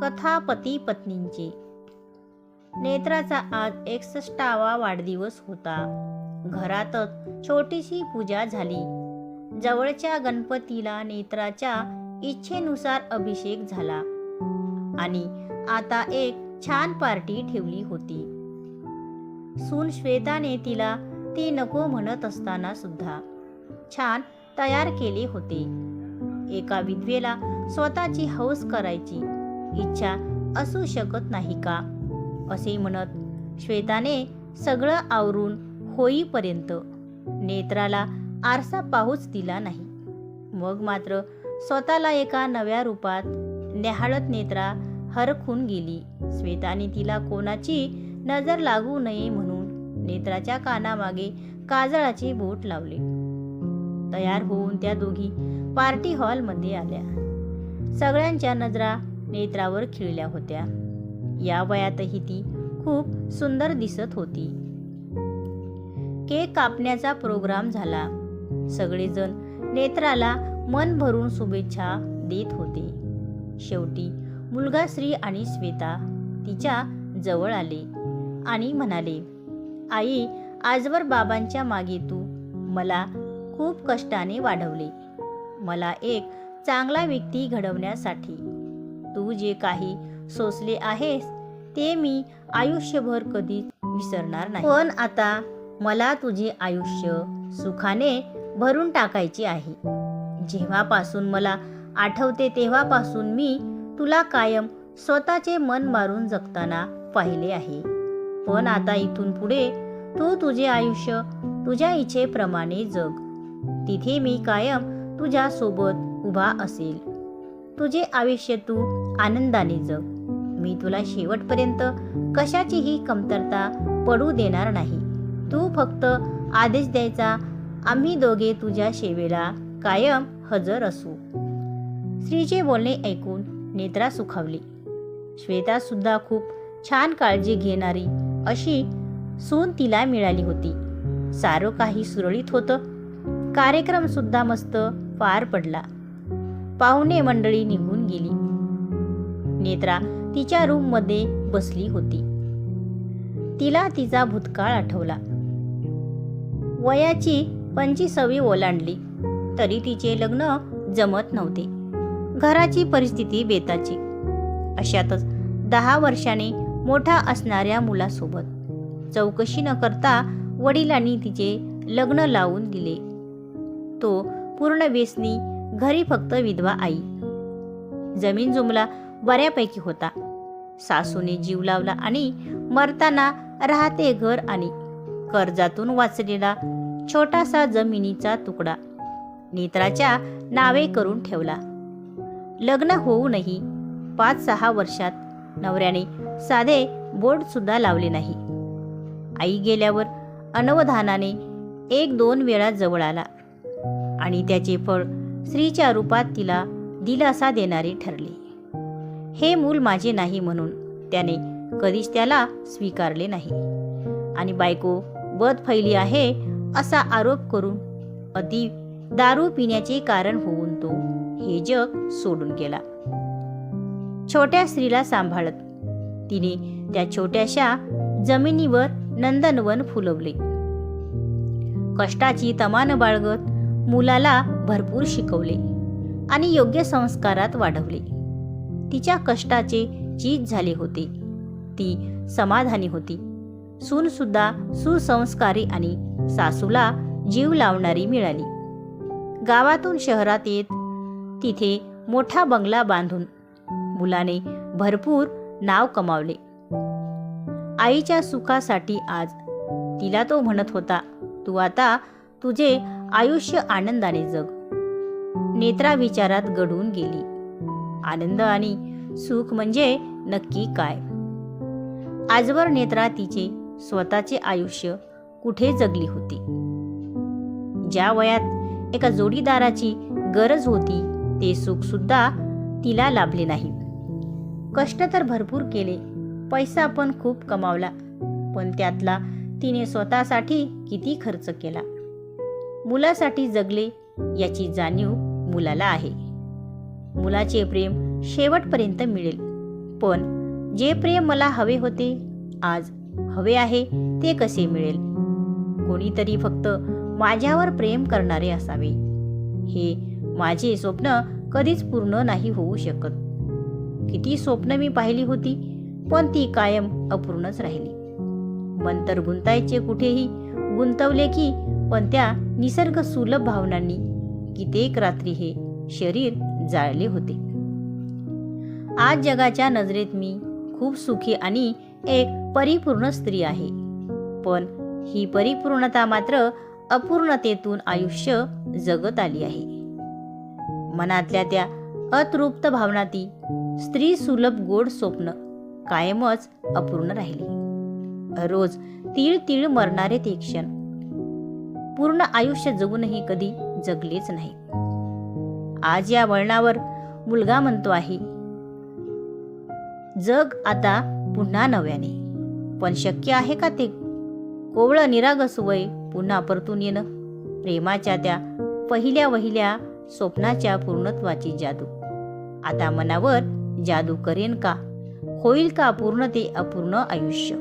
कथा पती पत्नींची नेत्राचा आज एकसष्टावा वाढदिवस होता. घरातच छोटीशी पूजा झाली. जवळच्या गणपतीला नेत्राच्या इच्छेनुसार अभिषेक झाला. आणि आता एक छान पार्टी ठेवली होती. सून श्वेताने तिला ती नको म्हणत असताना सुद्धा छान तयार केले होते. एका विधवेला स्वतःची हौस करायची. इच्छा असू शकत नाही का? असे म्हणत श्वेताने सगळं आवरून होईपर्यंत नेत्राला आरसा पाहूच दिला नाही. मग मात्र स्वतःला एका नव्या रूपात न्याहाळत नेत्रा हरखून गेली. श्वेताने तिला कोणाची नजर लागू नये म्हणून नेत्राच्या कानामागे काजळाचे बोट लावले. तयार होऊन त्या दोघी पार्टी हॉलमध्ये आल्या. सगळ्यांच्या नजरा नेत्रावर खिळल्या होत्या. या वयातही ती खूप सुंदर दिसत होती. केक कापण्याचा प्रोग्राम झाला. सगळेजण नेत्राला मन भरून शुभेच्छा देत होते. शेवटी मुलगा श्री आणि श्वेता तिच्या जवळ आले आणि म्हणाले आई आजवर बाबांच्या मागे तू मला खूप कष्टाने वाढवले. मला एक चांगला व्यक्ती घडवण्यासाठी तू जे काही सोसले आहेस ते मी आयुष्यभर कधीच विसरणार नाही. पण आता मला तुझे आयुष्य सुखाने भरून टाकायचे आहे. जेव्हापासून मला आठवते तेव्हापासून मी तुला कायम स्वतःचे मन मारून जगताना पाहिले आहे. पण आता इथून पुढे तू तुझे आयुष्य तुझ्या इच्छेप्रमाणे जग. तिथे मी कायम तुझ्या सोबत उभा असेल. तुझे आयुष्य तू आनंदाने जग. मी तुला शेवटपर्यंत कशाचीही कमतरता पडू देणार नाही. तू फक्त आदेश द्यायचा. आम्ही दोघे तुझ्या सेवेला कायम हजर असू. स्त्रीचे बोलणे ऐकून नेत्रा सुखावली. श्वेता सुद्धा खूप छान काळजी घेणारी अशी सून तिला मिळाली होती. सारं काही सुरळीत होतं. कार्यक्रम सुद्धा मस्त पार पडला. पाहुणे मंडळी निघून गेली. नेत्रा तिच्या रूममध्ये बसली होती. तिला तिचा भूतकाळ आठवला. वयाची पंचवीसवी ओलांडली तरी तिचे लग्न जमत नव्हते. घराची परिस्थिती बेताची. अशातच दहा वर्षाने मोठा असणाऱ्या मुलासोबत. चौकशी न करता वडिलांनी तिचे लग्न लावून दिले. तो पूर्ण वेसनी घरी फक्त विधवा आई. जमीन जुमला बऱ्यापैकी होता. सासूने जीव लावला आणि मरताना राहते घर आणि कर्जातून वाचलेला छोटासा जमिनीचा तुकडा नेत्राच्या नावे करून ठेवला. लग्न होऊनही पाच सहा वर्षात नवऱ्याने साधे बोर्ड सुद्धा लावले नाही. आई गेल्यावर अनवधानाने एक दोन वेळा जवळ आला आणि त्याचे फळ स्त्रीच्या रूपात तिला दिलासा देणारे ठरले. हे मूल माझे नाही म्हणून त्याने कधीच त्याला स्वीकारले नाही. आणि बायको बद फैली आहे असा आरोप करून अति दारू पिण्याचे कारण होऊन तो हे जग सोडून गेला. छोट्या स्त्रीला सांभाळत तिने त्या छोट्याशा जमिनीवर नंदनवन फुलवले. कष्टाची तमान बाळगत मुलाला भरपूर शिकवले आणि योग्य संस्कारात वाढवले. तिच्या कष्टाचे चीज झाले होते. ती समाधानी होती. सूनसुद्धा सुसंस्कारी आणि सासूला जीव लावणारी मिळाली. गावातून शहरात येत तिथे मोठा बंगला बांधून मुलाने भरपूर नाव कमावले. आईच्या सुखासाठी आज तिला तो म्हणत होता तू आता तुझे आयुष्य आनंदाने जग. नेत्रा विचारात गढून गेली. आनंद आणि सुख म्हणजे नक्की काय? आजवर नेत्रा तिचे स्वतःचे आयुष्य कुठे जगली होती? ज्या वयात एका जोडीदाराची गरज होती ते सुख सुद्धा तिला लाभले नाही. कष्ट तर भरपूर केले पैसा पण खूप कमावला पण त्यातला तिने स्वतःसाठी किती खर्च केला? मुलासाठी जगले याची जाणीव मुलाला आहे. मुलाचे प्रेम शेवटपर्यंत मिळेल. पण जे प्रेम मला हवे होते आज हवे आहे ते कसे मिळेल? कोणीतरी फक्त माझ्यावर प्रेम करणारे असावे. हे माझे स्वप्न कधीच पूर्ण नाही होऊ शकत. किती स्वप्न मी पाहिली होती पण ती कायम अपूर्णच राहिली. मन तर गुंतायचे कुठेही गुंतवले की पण त्या निसर्ग सुलभ भावनांनी कित्येक रात्री हे शरीर जाळले होते. आज जगाच्या नजरेत मी खूप सुखी आणि एक परिपूर्ण स्त्री आहे. पण ही परिपूर्णता मात्र अपूर्णतेतून आयुष्य जगत आली आहे. मनातल्या त्या अतृप्त भावनाती स्त्री सुलभ गोड स्वप्न कायमच अपूर्ण राहिली. रोज तीळ तीळ मरणारे ते क्षण. पूर्ण आयुष्य जगूनही कधी जगलेच नाही. आज या वळणावर मुलगा म्हणतो आहे. जग आता पुन्हा नव्याने. पण शक्य आहे का ते? कोवळं निरागस वय पुन्हा परतून येणं. प्रेमाच्या त्या पहिल्या वहिल्या स्वप्नाच्या पूर्णत्वाची जादू. आता मनावर जादू करेन का? होईल का पूर्ण ते अपूर्ण आयुष्य?